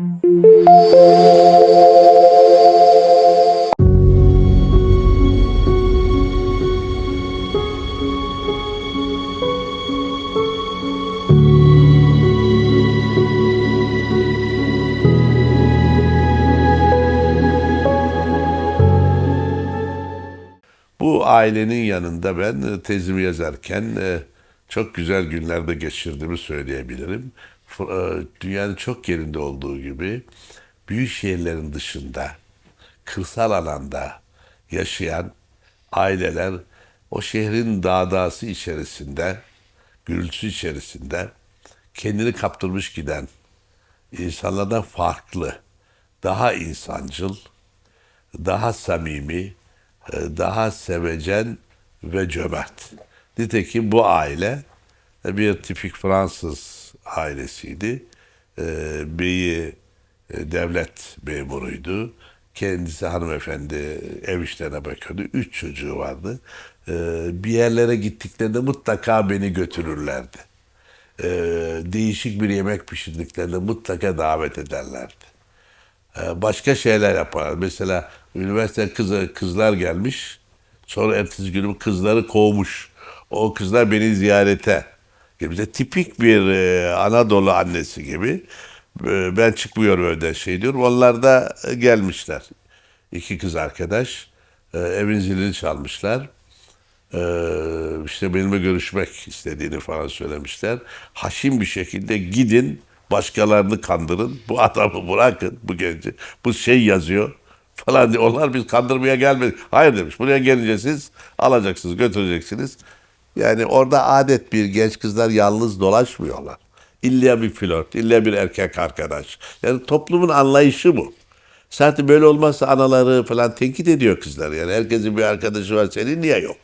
Bu ailenin yanında ben e, tezimi yazarken e, çok güzel günlerde geçirdiğimi söyleyebilirim. E, Dünyanın çok yerinde olduğu gibi büyük şehirlerin dışında, kırsal alanda yaşayan aileler o şehrin dağdası içerisinde, gürültüsü içerisinde kendini kaptırmış giden insanlardan farklı, daha insancıl, daha samimi, e, daha sevecen ve cömert. Nitekim bu aile bir tipik Fransız ailesiydi. E, Beyi e, devlet memuruydu. Kendisi hanımefendi ev işlerine bakıyordu. Üç çocuğu vardı. E, Bir yerlere gittiklerinde mutlaka beni götürürlerdi. E, Değişik bir yemek pişirdiklerinde mutlaka davet ederlerdi. Ee, başka şeyler yapar. Mesela üniversite kızı, kızlar gelmiş. Sonra ertesi günü kızları kovmuş. O kızlar beni ziyarete. Gibi de tipik bir e, Anadolu annesi gibi. E, ben çıkmıyorum evden şey diyorum. Onlar da e, gelmişler. İki kız arkadaş. E, evin zilini çalmışlar. Ee, işte benimle görüşmek istediğini falan söylemişler. Haşim bir şekilde gidin başkalarını kandırın. Bu adamı bırakın bu genci. Bu şey yazıyor falan diye. Onlar biz kandırmaya gelmedik. Hayır demiş. Buraya gelince siz alacaksınız, götüreceksiniz. Yani orada adet bir genç kızlar yalnız dolaşmıyorlar. İlla bir flört, illa bir erkek arkadaş. Yani toplumun anlayışı bu. Zaten böyle olmazsa anaları falan tenkit ediyor kızlar. Yani herkesin bir arkadaşı var senin niye yok?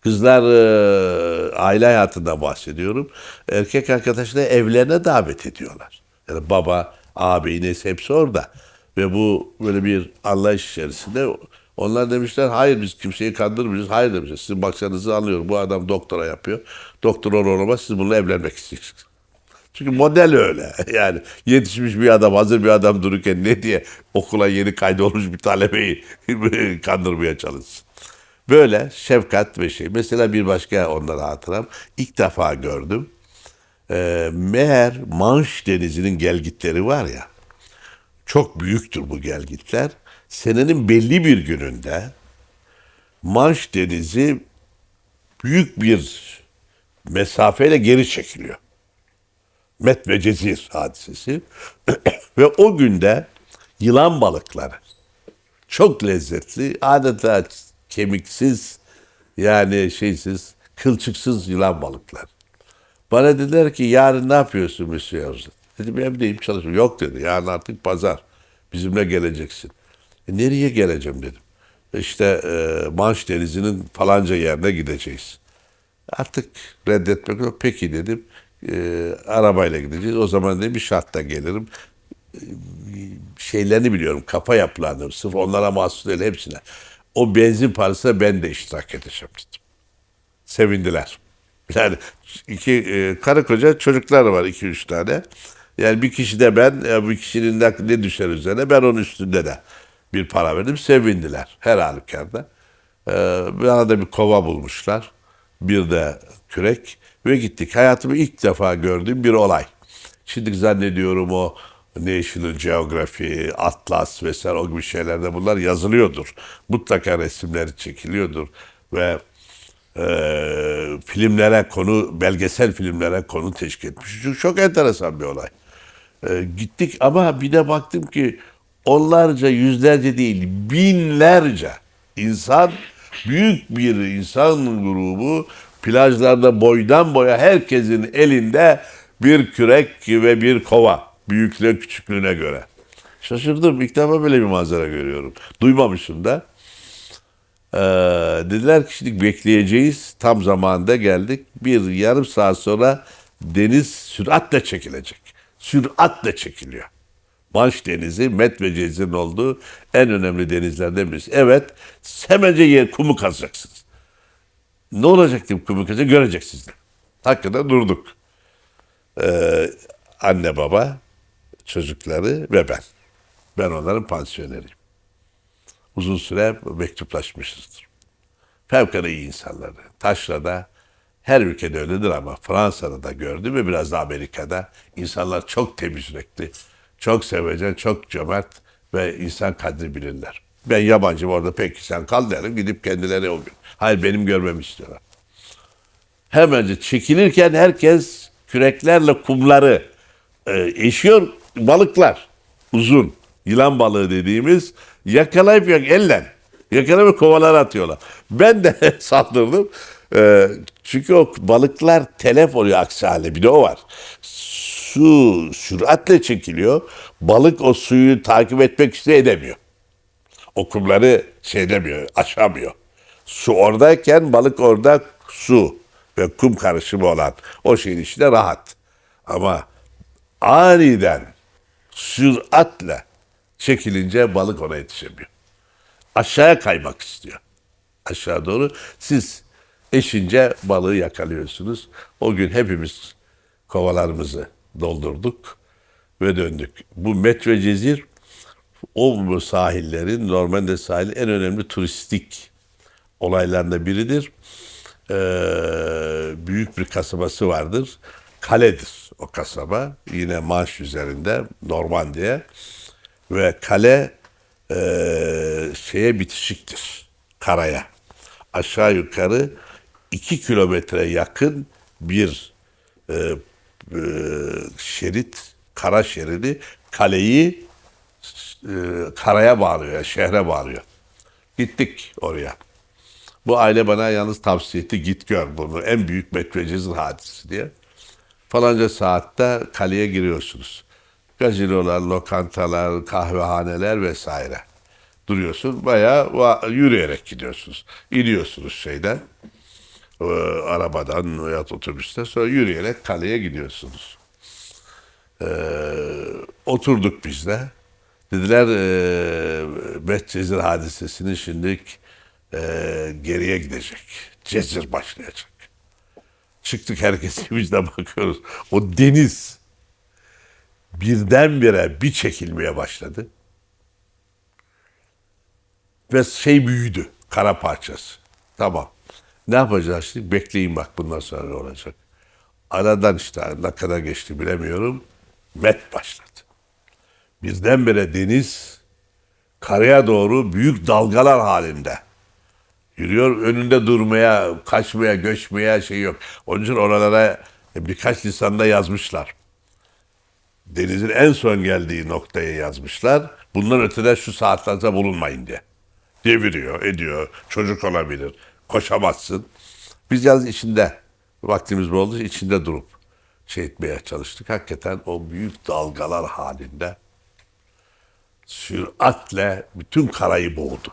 Kızlar e, aile hayatında bahsediyorum. Erkek arkadaşları evlerine davet ediyorlar. Yani baba, ağabey, neyse hepsi orada. Ve bu böyle bir anlayış içerisinde onlar demişler hayır biz kimseyi kandırmıyoruz. Hayır demişler sizin baksanızı anlıyorum. Bu adam doktora yapıyor. Doktor olur olmaz siz bununla evlenmek istiyorsunuz. Çünkü model öyle. Yani yetişmiş bir adam, hazır bir adam dururken ne diye okula yeni kaydolmuş bir talebeyi kandırmaya çalışsın. Böyle şefkat ve şey. Mesela bir başka onlara hatıram. İlk defa gördüm. Ee, meğer Manş Denizi'nin gelgitleri var ya. Çok büyüktür bu gelgitler. Senenin belli bir gününde Manş Denizi büyük bir mesafeyle geri çekiliyor. Met ve Cezir hadisesi. ve o günde yılan balıkları çok lezzetli, adeta kemiksiz yani şeysiz, kılçıksız yılan balıklar. Bana dediler ki yarın ne yapıyorsun Yavuz? Dedim evdeyim çalışıyorum. Yok dedi yarın artık pazar. Bizimle geleceksin. E, nereye geleceğim dedim. İşte e, Manş Denizi'nin falanca yerine gideceğiz. Artık reddetmek yok. Peki dedim. E, arabayla gideceğiz. O zaman dedim bir şartla gelirim. E, şeylerini biliyorum. Kafa yapılarını. Sırf onlara mahsus değil hepsine. O benzin parasına ben de iştirak edeceğim dedim. Sevindiler. Yani iki e, karı koca çocuklar var iki üç tane. Yani bir kişi de ben, ya bir kişinin ne düşer üzerine ben onun üstünde de bir para verdim. Sevindiler her halükarda. Ee, bana da bir kova bulmuşlar. Bir de kürek ve gittik. Hayatımı ilk defa gördüğüm bir olay. Şimdi zannediyorum o National Geography, Atlas vesaire o gibi şeylerde bunlar yazılıyordur. Mutlaka resimleri çekiliyordur ve e, filmlere konu, belgesel filmlere konu teşkil etmiş. Çünkü çok enteresan bir olay. E, gittik ama bir de baktım ki onlarca, yüzlerce değil, binlerce insan, büyük bir insan grubu plajlarda boydan boya herkesin elinde bir kürek ve bir kova. Büyüklüğe küçüklüğüne göre. Şaşırdım. İlk defa böyle bir manzara görüyorum. Duymamışım da. Ee, dediler ki şimdi bekleyeceğiz. Tam zamanında geldik. Bir yarım saat sonra deniz süratle çekilecek. Süratle çekiliyor. Manş Denizi, Met ve Cezir'in olduğu en önemli denizlerden birisi. Evet, semece yer kumu kazacaksınız. Ne olacak diye kumu kazacak göreceksiniz. Hakikaten durduk. Ee, anne baba çocukları ve ben. Ben onların pansiyoneriyim. Uzun süre mektuplaşmışızdır. Fevkalade iyi insanlardı. Taşra'da her ülkede öyledir ama Fransa'da da gördüm ve biraz da Amerika'da insanlar çok temiz yürekli, çok sevecen, çok cömert ve insan kadri bilirler. Ben yabancım orada peki sen kal derim gidip kendileri o gün. Hayır benim görmemi istiyorlar. Hemen çekilirken herkes küreklerle kumları e, eşiyor balıklar uzun yılan balığı dediğimiz yakalayıp yak ellen yakalayıp kovalara atıyorlar. Ben de saldırdım. E, çünkü o balıklar telef oluyor aksi halde bir de o var. Su süratle çekiliyor. Balık o suyu takip etmek işte edemiyor. O kumları şey demiyor, aşamıyor. Su oradayken balık orada su ve kum karışımı olan o şeyin içinde rahat. Ama aniden süratle çekilince balık ona yetişemiyor. Aşağıya kaymak istiyor. Aşağı doğru siz eşince balığı yakalıyorsunuz. O gün hepimiz kovalarımızı doldurduk ve döndük. Bu Met ve Cezir o sahillerin normalde sahil en önemli turistik olaylarında biridir. Ee, büyük bir kasabası vardır. Kaledir o kasaba. Yine Manş üzerinde Normandiya. Ve kale e, şeye bitişiktir. Karaya. Aşağı yukarı iki kilometre yakın bir e, e, şerit, kara şeridi kaleyi e, karaya bağlıyor, şehre bağlıyor. Gittik oraya. Bu aile bana yalnız tavsiye etti git gör bunu en büyük Medvedecezir hadisi diye. Falanca saatte kaleye giriyorsunuz. Gazinolar, lokantalar, kahvehaneler vesaire. Duruyorsun bayağı yürüyerek gidiyorsunuz. İniyorsunuz şeyden e, arabadan veya otobüste sonra yürüyerek kaleye gidiyorsunuz. Ee, oturduk biz de. Dediler e, Medcezir hadisesinin şimdi e, geriye gidecek. Cezir başlayacak. Çıktık herkes bizden bakıyoruz. O deniz birdenbire bir çekilmeye başladı. Ve şey büyüdü. Kara parçası. Tamam. Ne yapacağız şimdi? Bekleyin bak bundan sonra ne olacak. Aradan işte ne kadar geçti bilemiyorum. Met başladı. Birdenbire deniz karaya doğru büyük dalgalar halinde. Yürüyor önünde durmaya, kaçmaya, göçmeye şey yok. Onun için oralara birkaç lisanda yazmışlar. Denizin en son geldiği noktaya yazmışlar. Bundan ötede şu saatlerde bulunmayın diye. Deviriyor, ediyor. Çocuk olabilir. Koşamazsın. Biz yalnız içinde vaktimiz bol olduğu için içinde durup şey etmeye çalıştık. Hakikaten o büyük dalgalar halinde süratle bütün karayı boğdu.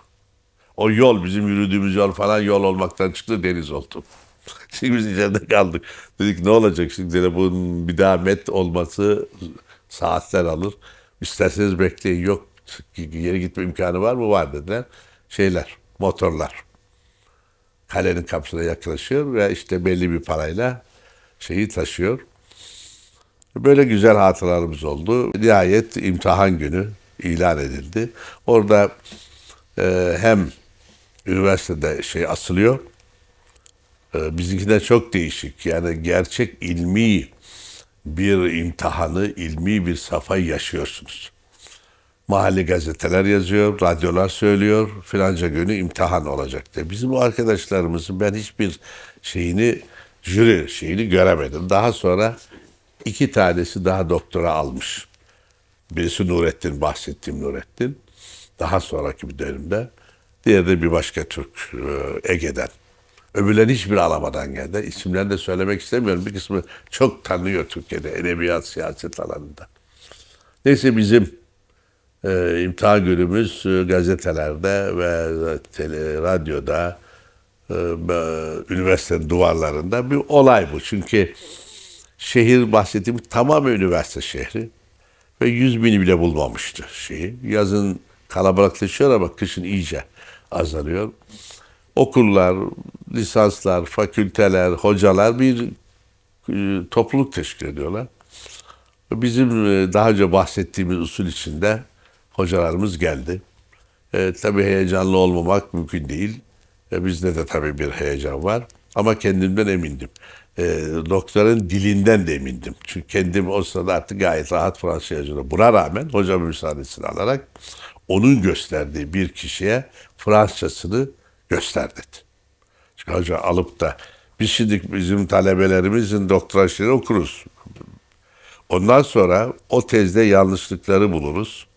O yol bizim yürüdüğümüz yol falan yol olmaktan çıktı deniz oldu. Şimdi biz içeride kaldık. Dedik ne olacak şimdi de bunun bir daha met olması saatler alır. İsterseniz bekleyin yok geri gitme imkanı var mı? Var dediler. Şeyler motorlar. Kalenin kapısına yaklaşıyor ve işte belli bir parayla şeyi taşıyor. Böyle güzel hatıralarımız oldu. Nihayet imtihan günü ilan edildi. Orada e, hem üniversitede şey asılıyor. E, bizimkinden çok değişik. Yani gerçek ilmi bir imtihanı, ilmi bir safhayı yaşıyorsunuz. Mahalle gazeteler yazıyor, radyolar söylüyor, filanca günü imtihan olacak diye. Bizim bu arkadaşlarımızın ben hiçbir şeyini, jüri şeyini göremedim. Daha sonra iki tanesi daha doktora almış. Birisi Nurettin, bahsettiğim Nurettin. Daha sonraki bir dönemde. Diğeri de bir başka Türk, e, Ege'den. Öbürleri hiçbir alamadan geldi. İsimlerini de söylemek istemiyorum. Bir kısmı çok tanıyor Türkiye'de, edebiyat, siyaset alanında. Neyse bizim e, imtihan günümüz e, gazetelerde ve tele, radyoda, e, e, üniversitenin duvarlarında bir olay bu. Çünkü şehir bahsettiğim tamamen üniversite şehri ve yüz bini bile bulmamıştı şeyi. Yazın kalabalıklaşıyor ama kışın iyice azalıyor. Okullar, lisanslar, fakülteler, hocalar bir e, topluluk teşkil ediyorlar. Bizim e, daha önce bahsettiğimiz usul içinde hocalarımız geldi. E, tabii heyecanlı olmamak mümkün değil. E, bizde de tabii bir heyecan var. Ama kendimden emindim. E, doktorun dilinden de emindim. Çünkü kendim o sırada artık gayet rahat Fransızca. Buna rağmen hocamın müsaadesini alarak onun gösterdiği bir kişiye Fransızcasını göster dedi. Çünkü hoca alıp da biz şimdi bizim talebelerimizin doktora okuruz. Ondan sonra o tezde yanlışlıkları buluruz.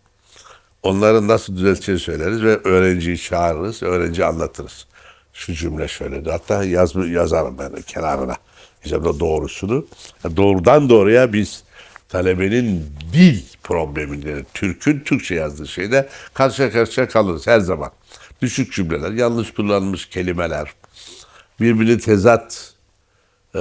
Onları nasıl düzelteceğini söyleriz ve öğrenciyi çağırırız, öğrenci anlatırız. Şu cümle şöyle. Hatta yaz, yazarım ben kenarına. De doğrusunu. Doğrudan doğruya biz talebenin dil probleminde, Türk'ün Türkçe yazdığı şeyde karşı karşıya kalırız her zaman. Düşük cümleler, yanlış kullanılmış kelimeler, birbirini tezat e,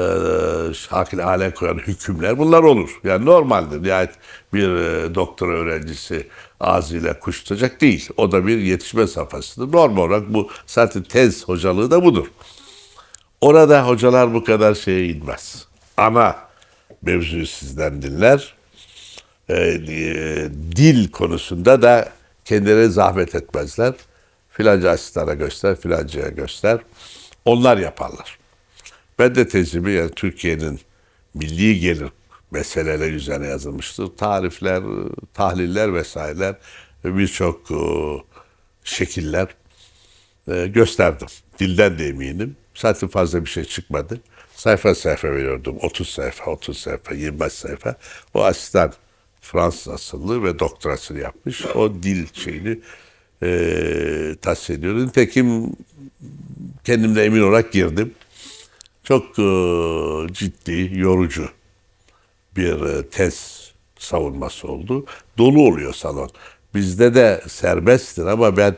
hakil hale koyan hükümler bunlar olur. Yani normaldir. Nihayet bir e, doktora öğrencisi ağzıyla kuş tutacak değil. O da bir yetişme safhasıdır. Normal olarak bu zaten tez hocalığı da budur. Orada hocalar bu kadar şeye inmez. Ana mevzuyu sizden dinler. E, e, dil konusunda da kendileri zahmet etmezler. Filanca asistana göster, filancaya göster. Onlar yaparlar. Ben de tezimi yani Türkiye'nin milli gelir meseleleri üzerine yazılmıştır. Tarifler, tahliller vesaireler ve birçok e, şekiller e, gösterdim. Dilden de eminim. Zaten fazla bir şey çıkmadı. Sayfa sayfa veriyordum. 30 sayfa, 30 sayfa, 25 sayfa. O asistan Fransız asıllı ve doktorasını yapmış. O dil şeyini e, tahsis ediyordu. Nitekim kendimde emin olarak girdim. Çok e, ciddi, yorucu bir e, tez savunması oldu. Dolu oluyor salon. Bizde de serbesttir ama ben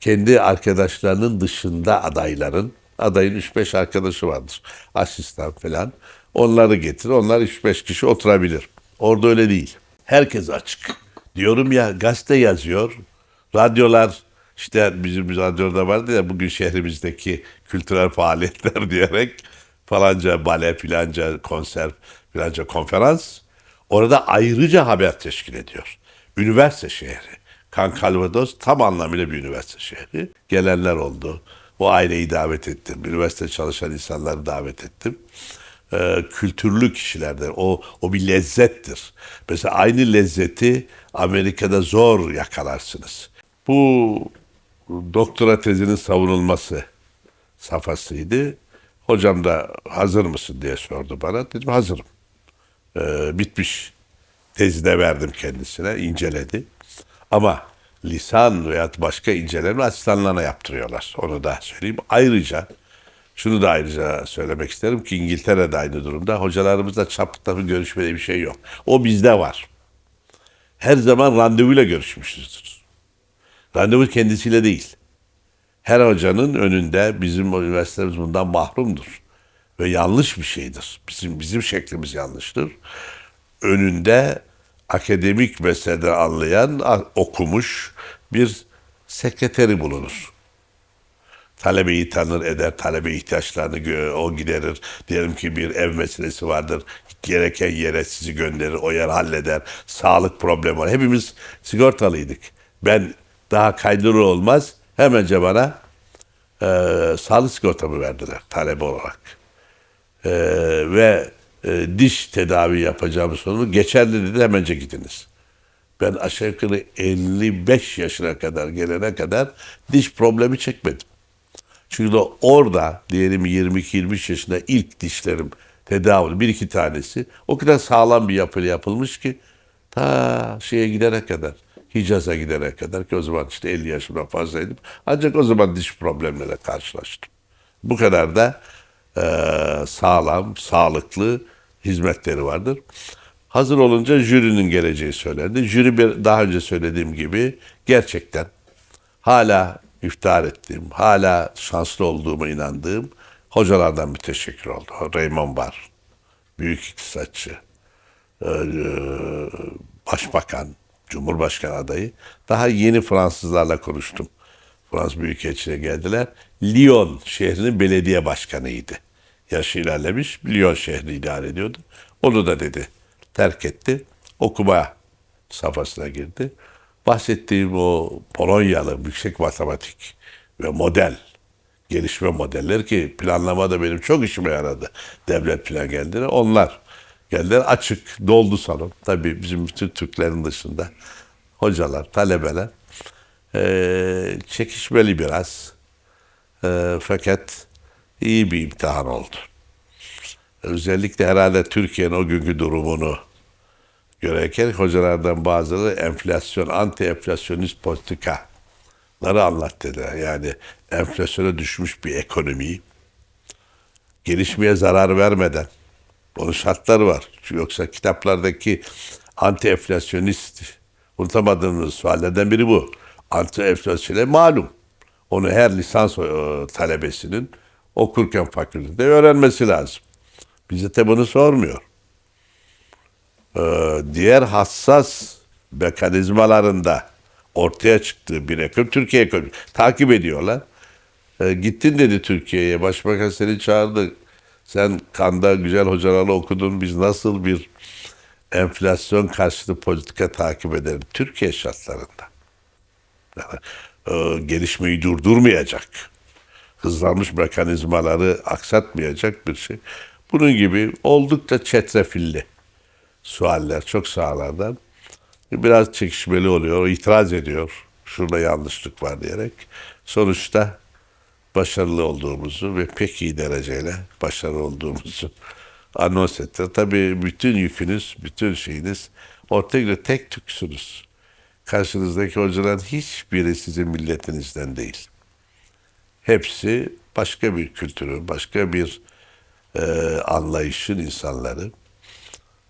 kendi arkadaşlarının dışında adayların, adayın 3-5 arkadaşı vardır. Asistan falan. Onları getir. Onlar 3-5 kişi oturabilir. Orada öyle değil. Herkes açık. Diyorum ya gazete yazıyor. Radyolar işte bizim radyoda vardı ya bugün şehrimizdeki kültürel faaliyetler diyerek falanca bale, filanca konser, filanca konferans. Orada ayrıca haber teşkil ediyor. Üniversite şehri. Kan Calvados tam anlamıyla bir üniversite şehri. Gelenler oldu. O aileyi davet ettim. Üniversite çalışan insanları davet ettim. Ee, kültürlü kişilerden. O, o bir lezzettir. Mesela aynı lezzeti Amerika'da zor yakalarsınız. Bu doktora tezinin savunulması safhasıydı. Hocam da hazır mısın diye sordu bana. Dedim hazırım. Ee, bitmiş. Tezi de verdim kendisine. inceledi. Ama lisan veya başka inceleme asistanlarına yaptırıyorlar. Onu da söyleyeyim. Ayrıca şunu da ayrıca söylemek isterim ki İngiltere'de aynı durumda. Hocalarımızla çaplı bir görüşmede bir şey yok. O bizde var. Her zaman randevuyla görüşmüşüzdür. Randevu kendisiyle değil. Her hocanın önünde bizim üniversitemiz bundan mahrumdur. Ve yanlış bir şeydir. Bizim bizim şeklimiz yanlıştır. Önünde akademik meselede anlayan, okumuş bir sekreteri bulunur. Talebeyi tanır eder, talebe ihtiyaçlarını o giderir. Diyelim ki bir ev meselesi vardır. Gereken yere sizi gönderir, o yer halleder. Sağlık problemi var. Hepimiz sigortalıydık. Ben daha kaydırı olmaz hemence bana e, sağlık sigortamı verdiler talebe olarak. E, ve e, diş tedavi yapacağımız sonu geçerli dedi hemence gidiniz. Ben aşağı yukarı 55 yaşına kadar gelene kadar diş problemi çekmedim. Çünkü orada diyelim 22-23 yaşında ilk dişlerim tedavi bir iki tanesi o kadar sağlam bir yapıyla yapılmış ki ta şeye gidene kadar Hicaz'a gidene kadar ki o zaman işte 50 yaşımdan fazlaydım. Ancak o zaman diş problemleriyle karşılaştım. Bu kadar da e, sağlam, sağlıklı hizmetleri vardır. Hazır olunca jürinin geleceği söylendi. Jüri bir, daha önce söylediğim gibi gerçekten hala iftihar ettiğim, hala şanslı olduğuma inandığım hocalardan bir teşekkür oldu. Raymond Barr, büyük iktisatçı, e, başbakan, cumhurbaşkanı adayı. Daha yeni Fransızlarla konuştum. Fransız Büyükelçiliğe geldiler. Lyon şehrinin belediye başkanıydı. Yaşı ilerlemiş, Lyon şehrini idare ediyordu. Onu da dedi, terk etti. okuma safhasına girdi. Bahsettiğim o Polonyalı yüksek matematik ve model, gelişme modelleri ki planlamada benim çok işime yaradı. Devlet plan geldiğinde onlar geldiler açık, doldu salon. Tabii bizim bütün Türklerin dışında hocalar, talebeler eee, çekişmeli biraz. Eee, fakat iyi bir imtihan oldu. Özellikle herhalde Türkiye'nin o günkü durumunu görerken hocalardan bazıları enflasyon, anti enflasyonist politikaları anlat dediler. Yani enflasyona düşmüş bir ekonomiyi gelişmeye zarar vermeden onun şartları var. Yoksa kitaplardaki anti enflasyonist unutamadığımız suallerden biri bu. Anti enflasyonist malum. Onu her lisans e, talebesinin okurken fakültede öğrenmesi lazım. Bize bunu sormuyor. Ee, diğer hassas mekanizmalarında ortaya çıktığı bir ekonomi Türkiye ekonomi takip ediyorlar. Ee, gittin dedi Türkiye'ye. Başbakan seni çağırdı. Sen Kanda güzel hocalarla okudun. Biz nasıl bir enflasyon karşıtı politika takip edelim Türkiye şartlarında. Yani, e, gelişmeyi durdurmayacak. Hızlanmış mekanizmaları aksatmayacak bir şey. Bunun gibi oldukça çetrefilli sualler çok sahalardan. Biraz çekişmeli oluyor. İtiraz ediyor. Şurada yanlışlık var diyerek. Sonuçta başarılı olduğumuzu ve pek iyi dereceyle başarılı olduğumuzu anons etti. Tabii bütün yükünüz, bütün şeyiniz ortaya göre tek tüksünüz. Karşınızdaki hocaların hiçbiri sizin milletinizden değil. Hepsi başka bir kültürün, başka bir e, anlayışın insanları.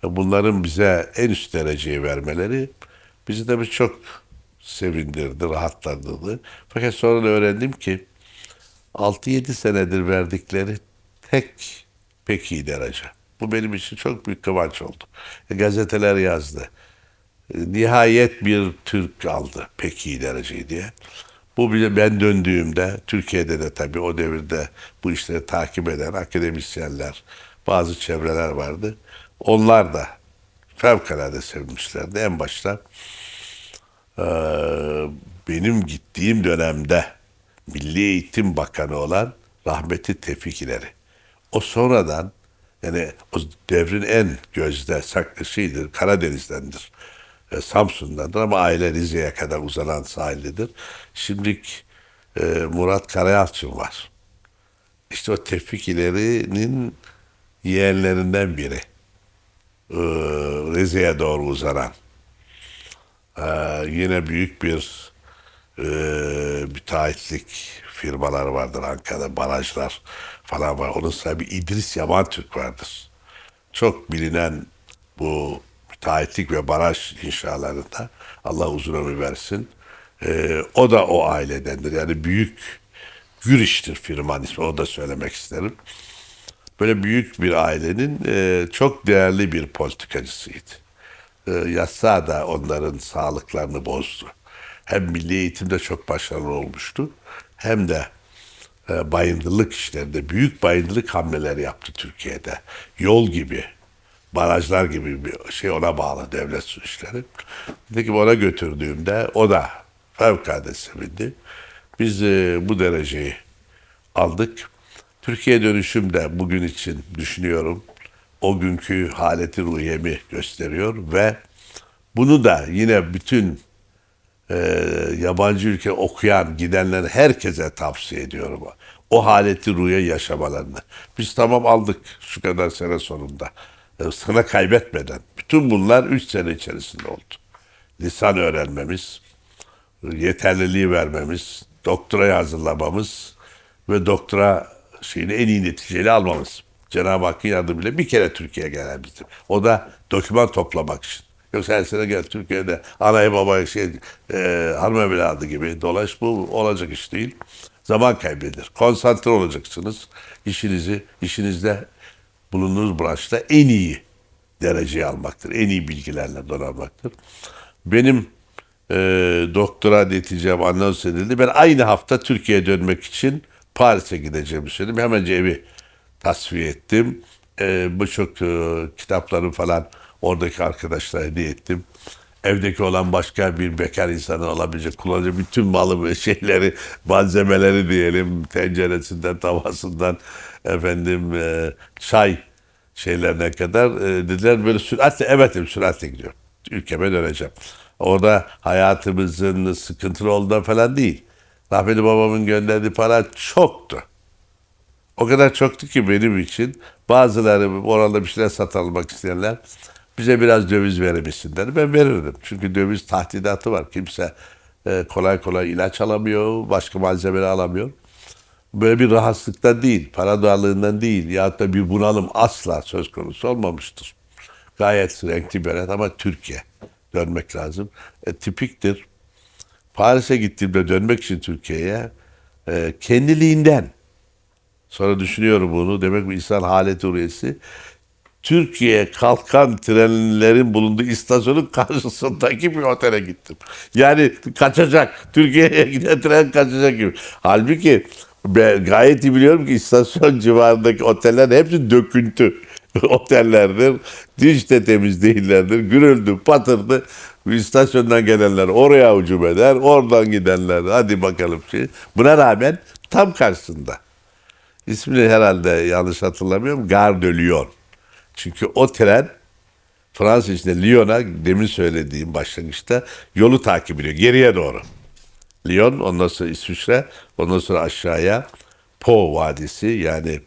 Bunların bize en üst dereceyi vermeleri bizi de çok sevindirdi, rahatlandırdı. Fakat sonra öğrendim ki 6-7 senedir verdikleri tek pek iyi derece. Bu benim için çok büyük kıvanç oldu. E, gazeteler yazdı. E, Nihayet bir Türk aldı pek iyi dereceyi diye. Bu bile ben döndüğümde Türkiye'de de tabii o devirde bu işleri takip eden akademisyenler, bazı çevreler vardı. Onlar da fevkalade sevmişlerdi. En başta eee, benim gittiğim dönemde Milli Eğitim Bakanı olan rahmetli Tevfik İleri. O sonradan yani o devrin en gözde saklı şeyidir, Karadeniz'dendir. E, Samsun'dandır ama aile Rize'ye kadar uzanan sahildedir. Şimdilik e, Murat Karayalçın var. İşte o Tevfik İleri'nin yeğenlerinden biri. E, Rize'ye doğru uzanan. E, yine büyük bir e, müteahhitlik firmalar vardır Ankara'da, barajlar falan var. Onun sahibi İdris Yaman Türk vardır. Çok bilinen bu müteahhitlik ve baraj inşalarında Allah uzun ömür versin. E, o da o ailedendir. Yani büyük Güriş'tir firmanın ismi. O da söylemek isterim. Böyle büyük bir ailenin e, çok değerli bir politikacısıydı. E, yasa da onların sağlıklarını bozdu. Hem milli eğitimde çok başarılı olmuştu hem de e, bayındırlık işlerinde büyük bayındırlık hamleleri yaptı Türkiye'de. Yol gibi, barajlar gibi bir şey ona bağlı devlet su işleri. Peki ona götürdüğümde o da fevkalade sevindi. Biz e, bu dereceyi aldık. Türkiye dönüşüm de bugün için düşünüyorum. O günkü haleti ruhiyemi gösteriyor ve bunu da yine bütün e, yabancı ülke okuyan gidenlere herkese tavsiye ediyorum. O haleti ruhiye yaşamalarını. Biz tamam aldık şu kadar sene sonunda. E, sana kaybetmeden. Bütün bunlar 3 sene içerisinde oldu. Lisan öğrenmemiz, yeterliliği vermemiz, doktora hazırlamamız ve doktora şeyini en iyi neticeyle almamız. Cenab-ı Hakk'ın yardımıyla bir kere Türkiye'ye gelen bizim. O da doküman toplamak için. Yoksa her sene gel Türkiye'de anayı babaya şey e, hanım evladı gibi dolaş bu olacak iş değil. Zaman kaybedilir. Konsantre olacaksınız. İşinizi, işinizde bulunduğunuz branşta en iyi dereceyi almaktır. En iyi bilgilerle donanmaktır. Benim e, doktora neticem anons edildi. Ben aynı hafta Türkiye'ye dönmek için Paris'e gideceğimi söyledim. Hemen evi tasfiye ettim. E, Birçok e, kitaplarım falan Oradaki arkadaşlara hediye ettim. Evdeki olan başka bir bekar insanın alabilecek, kullanacak bütün malı ve şeyleri, malzemeleri diyelim, tenceresinden, tavasından, efendim e, çay şeylerine kadar e, dediler böyle süratle, evet süratle gidiyorum. Ülkeme döneceğim. Orada hayatımızın sıkıntılı olduğundan falan değil. Rahmetli babamın gönderdiği para çoktu. O kadar çoktu ki benim için bazıları orada bir şeyler satın almak isteyenler bize biraz döviz verebilsinler. Ben verirdim. Çünkü döviz tahdidatı var. Kimse e, kolay kolay ilaç alamıyor, başka malzemeler alamıyor. Böyle bir rahatsızlıktan değil, para darlığından değil ya da bir bunalım asla söz konusu olmamıştır. Gayet renkli bir hayat ama Türkiye dönmek lazım. E, tipiktir. Paris'e gittiğimde dönmek için Türkiye'ye e, kendiliğinden Sonra düşünüyorum bunu. Demek bu insan haleti uriyesi. Türkiye'ye kalkan trenlerin bulunduğu istasyonun karşısındaki bir otele gittim. Yani kaçacak. Türkiye'ye giden tren kaçacak gibi. Halbuki ben gayet iyi biliyorum ki istasyon civarındaki oteller hepsi döküntü otellerdir. Hiç de temiz değillerdir. Gürüldü, patırdı. İstasyondan gelenler oraya hücum eder. Oradan gidenler hadi bakalım şey. Buna rağmen tam karşısında. İsmini herhalde yanlış hatırlamıyorum. Gare de. Çünkü o tren Fransız içinde Lyon'a demin söylediğim başlangıçta yolu takip ediyor. Geriye doğru. Lyon, ondan sonra İsviçre, ondan sonra aşağıya Po Vadisi yani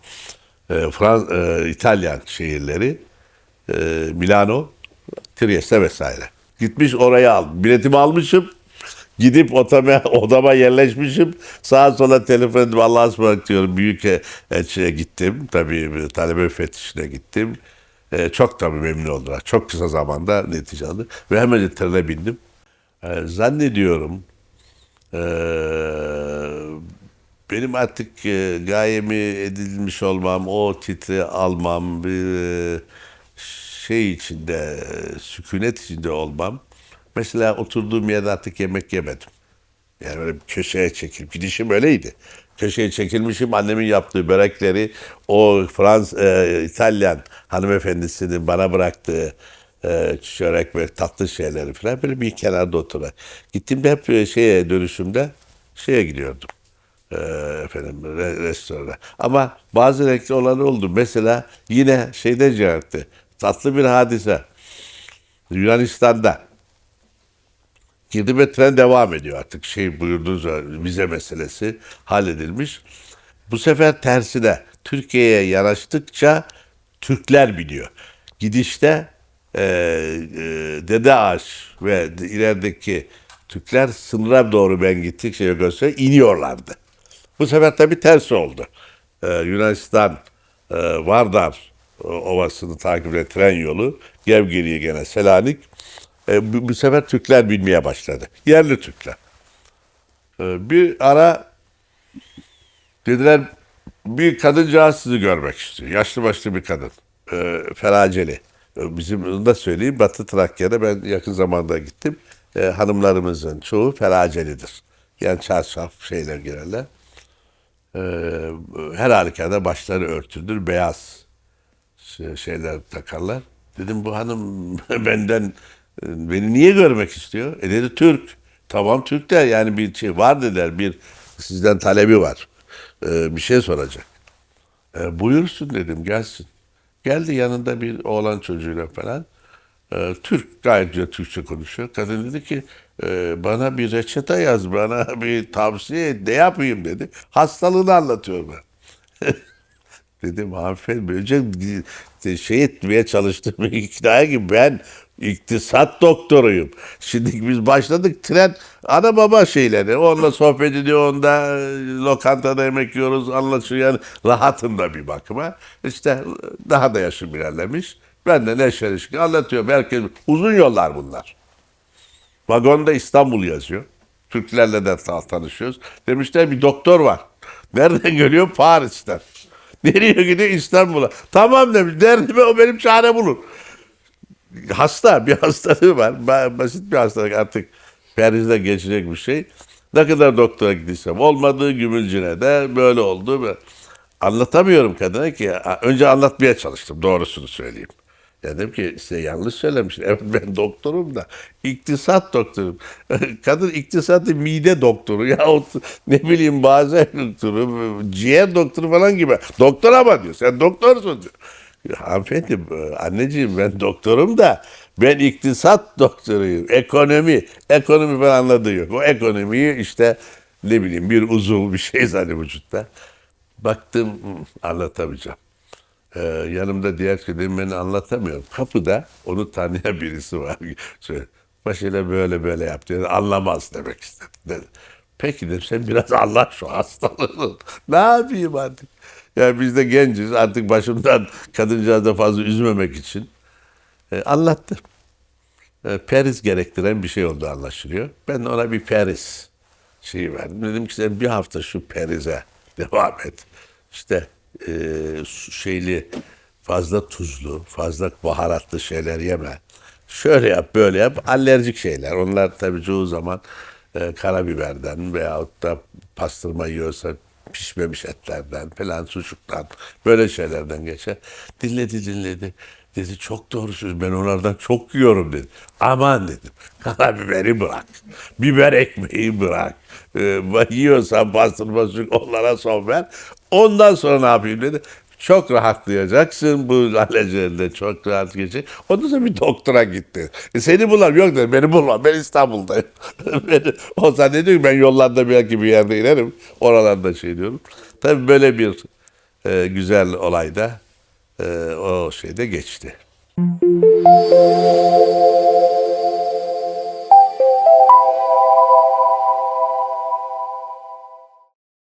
e, Frans, e, İtalyan şehirleri, e, Milano, Trieste vesaire. Gitmiş oraya al. Biletimi almışım. Gidip otama, odama yerleşmişim. Sağa sola telefon edip Allah'a ısmarladık diyorum. Büyük elçiye gittim. Tabii talebe müfettişine gittim. Ee, çok tabii memnun oldular. Çok kısa zamanda netice aldı. Ve hemen trene bindim. Ee, zannediyorum ee, benim artık e, gayemi edilmiş olmam, o titri almam, bir e, şey içinde, e, sükunet içinde olmam. Mesela oturduğum yerde artık yemek yemedim. Yani böyle bir köşeye çekilip gidişim öyleydi. Köşeye çekilmişim annemin yaptığı börekleri o Frans e, İtalyan hanımefendisinin bana bıraktığı e, çörek ve tatlı şeyleri falan böyle bir kenarda oturarak. Gittiğimde hep e, şeye dönüşümde şeye gidiyordum. E, efendim re, restorana. Ama bazı renkli olan oldu. Mesela yine şeyde ciharetti. Tatlı bir hadise. Yunanistan'da girdi ve tren devam ediyor artık. Şey buyurduğunuz vize meselesi halledilmiş. Bu sefer tersine Türkiye'ye yanaştıkça Türkler biniyor. Gidişte e, e, Dede Ağaç ve ilerideki Türkler sınıra doğru ben gittikçe gösteriyor iniyorlardı. Bu sefer tabii ters oldu. Ee, Yunanistan e, Vardar e, Ovası'nı takip eden tren yolu Gevgeli'ye gene Selanik e, bu, bu sefer Türkler binmeye başladı. Yerli Türkler. E, bir ara dediler bir kadıncağız sizi görmek istiyor. Yaşlı başlı bir kadın. E, feraceli. E, bizim da söyleyeyim. Batı Trakya'da ben yakın zamanda gittim. E, hanımlarımızın çoğu feracelidir. Yani çarşaf şeyler girerler. E, her halükarda başları örtülür. Beyaz şey- şeyler takarlar. Dedim bu hanım benden beni niye görmek istiyor? E dedi Türk. Tamam Türk de yani bir şey var dediler. Bir sizden talebi var. E, bir şey soracak. E, buyursun dedim gelsin. Geldi yanında bir oğlan çocuğuyla falan. E, Türk gayet güzel Türkçe konuşuyor. Kadın dedi ki e, bana bir reçete yaz, bana bir tavsiye et, ne yapayım dedi. Hastalığını anlatıyor bana. Dedim hanımefendi önce şey etmeye çalıştım ikna gibi ben iktisat doktoruyum. Şimdi biz başladık tren ana baba şeyleri. Onunla sohbet ediyor, onda e, lokantada yemek yiyoruz, anlaşıyor. Yani rahatım bir bakıma. İşte daha da yaşım ilerlemiş. Ben de neşeli şekilde anlatıyorum. Herkes, uzun yollar bunlar. Vagonda İstanbul yazıyor. Türklerle de ta- tanışıyoruz. Demişler bir doktor var. Nereden geliyor? Paris'ten. Nereye gidiyor? İstanbul'a. Tamam demiş. Derdime o benim çare bulur. Hasta, bir hastalığı var. Ba- Basit bir hastalık artık perizde geçecek bir şey. Ne kadar doktora gidiysem olmadığı gümülcüne de böyle oldu. Anlatamıyorum kadına ki. Önce anlatmaya çalıştım doğrusunu söyleyeyim. Dedim ki size yanlış söylemişim. Evet ben doktorum da. iktisat doktorum. Kadın iktisatı mide doktoru. Ya ne bileyim bazen doktoru, ciğer doktoru falan gibi. Doktor ama diyor. Sen doktorsun diyor. Hanımefendi, e, anneciğim ben doktorum da ben iktisat doktoruyum. Ekonomi, ekonomi falan anladığı yok. O ekonomiyi işte ne bileyim bir uzuv bir şey zannediyor vücutta. Baktım anlatamayacağım. Ee, yanımda diğer ki dedim ben anlatamıyorum. Kapıda onu tanıyan birisi var. Şöyle, başıyla böyle böyle yaptı. Yani anlamaz demek istedim. Dedi. Peki dedim sen biraz anlat şu hastalığını. ne yapayım artık? Ya biz de genciz artık başımdan kadıncağızı fazla üzmemek için e, anlattım. E, periz gerektiren bir şey oldu anlaşılıyor. Ben ona bir periz şeyi verdim. Dedim ki sen bir hafta şu perize devam et. İşte e, şeyli fazla tuzlu, fazla baharatlı şeyler yeme. Şöyle yap, böyle yap. Alerjik şeyler. Onlar tabii çoğu zaman e, karabiberden veyahut da pastırma yiyorsa pişmemiş etlerden falan sucuktan böyle şeylerden geçer. Dinledi dinledi. Dedi çok doğru söz ben onlardan çok yiyorum dedi. Aman dedim karabiberi bırak. Biber ekmeği bırak. Ee, yiyorsan pastırma sucuk onlara son ver. Ondan sonra ne yapayım dedi. Çok rahatlayacaksın bu alerjilerinde çok rahat geçecek. Ondan sonra bir doktora gitti. E seni bulam yok dedi beni bulma ben İstanbul'dayım. beni, o zannediyor ki ben yollarda belki bir yerde inerim. Oralarda şey diyorum. Tabii böyle bir e, güzel olay da e, o şeyde geçti.